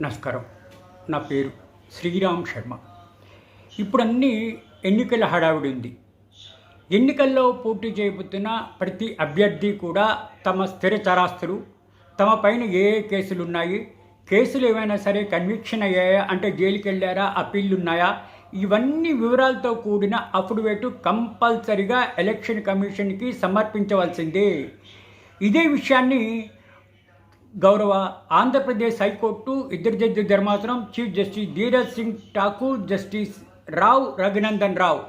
నమస్కారం. నా పేరు శ్రీరామ్ శర్మ. ఇప్పుడు అన్ని ఎన్నికల హడావిడి ఉంది. ఎన్నికల్లో పోటీ చేయబోతున్న ప్రతి అభ్యర్థి కూడా తమ స్థిర చరాస్తులు తమ పైన ఏ ఏ కేసులు ఉన్నాయి కేసులు ఏమైనా సరే కన్విక్షన్ అయ్యాయా అంటే జైలుకి వెళ్ళారా అప్పీళ్ళు ఉన్నాయా ఇవన్నీ వివరాలతో కూడిన అఫిడవిట్ కంపల్సరిగా ఎలక్షన్ కమిషన్కి సమర్పించవలసిందే. ఇదే విషయాన్ని గౌరవ ఆంధ్రప్రదేశ్ హైకోర్టు ఇద్దరు జడ్జి ధర్మాసనం chief justice Dhiraj Singh Thakur justice Rao Raghunandan Rao.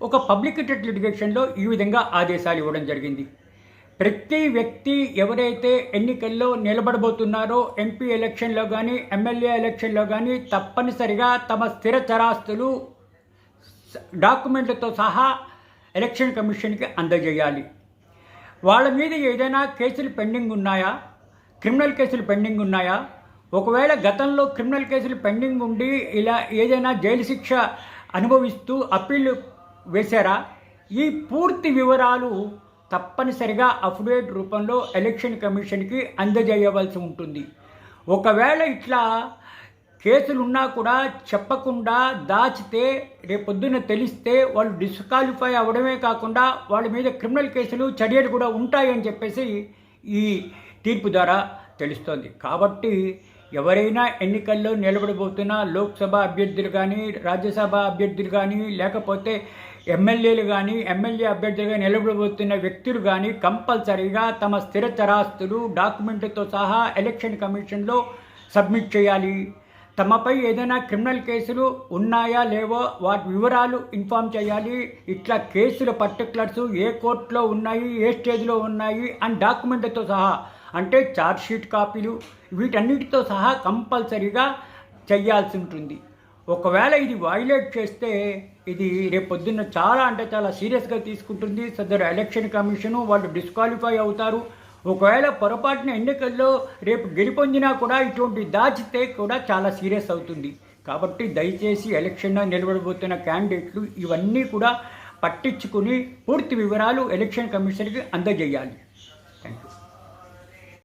ఒక పబ్లిక్ ఇంట్రెస్ట్ లిటిగేషన్లో ఈ విధంగా ఆదేశాలు ఇవ్వడం జరిగింది. ప్రతి వ్యక్తి ఎవరైతే ఎన్నికల్లో నిలబడబోతున్నారో ఎంపీ ఎలక్షన్లో కానీ ఎమ్మెల్యే ఎలక్షన్లో కానీ తప్పనిసరిగా తమ స్థిర చరాస్తులు డాక్యుమెంట్లతో సహా ఎలక్షన్ కమిషన్కి అందజేయాలి. వాళ్ళ మీద ఏదైనా కేసులు పెండింగ్ ఉన్నాయా? క్రిమినల్ కేసులు పెండింగ్ ఉన్నాయా? ఒకవేళ గతంలో క్రిమినల్ కేసులు పెండింగ్ ఉండి ఇలా ఏదైనా జైలు శిక్ష అనుభవిస్తూ అప్పీళ్ళు వేశారా? ఈ పూర్తి వివరాలు తప్పనిసరిగా అఫిడవిట్ రూపంలో ఎలక్షన్ కమిషన్కి అందజేయవలసి ఉంటుంది. ఒకవేళ ఇట్లా కేసులున్నా కూడా చెప్పకుండా దాచితే రేపొద్దున తెలిస్తే వాళ్ళు డిస్క్వాలిఫై అవ్వడమే కాకుండా వాళ్ళ మీద క్రిమినల్ కేసులు చర్యలు కూడా ఉంటాయని చెప్పేసి ఈ తీర్పు ద్వారా తెలుస్తోంది. కాబట్టి ఎవరైనా ఎన్నికల్లో నిలబడబోతున్నా లోక్సభ అభ్యర్థులు కానీ రాజ్యసభ అభ్యర్థులు కానీ లేకపోతే ఎమ్మెల్యేలు కానీ ఎమ్మెల్యే అభ్యర్థులుగా నిలబడబోతున్న వ్యక్తులు కానీ కంపల్సరీగా తమ స్థిర చరాస్తులు డాక్యుమెంట్లతో సహా ఎలక్షన్ కమిషన్లో సబ్మిట్ చేయాలి. తమపై ఏదైనా క్రిమినల్ కేసులు ఉన్నాయా లేవో వాటి వివరాలు ఇన్ఫామ్ చేయాలి. ఇట్లా కేసుల పర్టికులర్స్ ఏ కోర్టులో ఉన్నాయి ఏ స్టేజ్లో ఉన్నాయి అండ్ డాక్యుమెంట్లతో సహా అంటే ఛార్జ్షీట్ కాపీలు వీటన్నిటితో సహా కంపల్సరీగా చేయాల్సి ఉంటుంది. ఒకవేళ ఇది వైలేట్ చేస్తే ఇది రేపు పొద్దున్న చాలా అంటే చాలా సీరియస్గా తీసుకుంటుంది. సదరు ఎలక్షన్ కమిషను వాళ్ళు డిస్క్వాలిఫై అవుతారు. ఒకవేళ పొరపాటున ఎన్నికల్లో రేపు గెలుపొందినా కూడా ఇటువంటి దాచితే కూడా చాలా సీరియస్ అవుతుంది. కాబట్టి దయచేసి ఎలక్షన్లో నిలబడబోతున్న క్యాండిడేట్లు ఇవన్నీ కూడా పట్టించుకుని పూర్తి వివరాలు ఎలక్షన్ కమిషన్కి అందజేయాలి.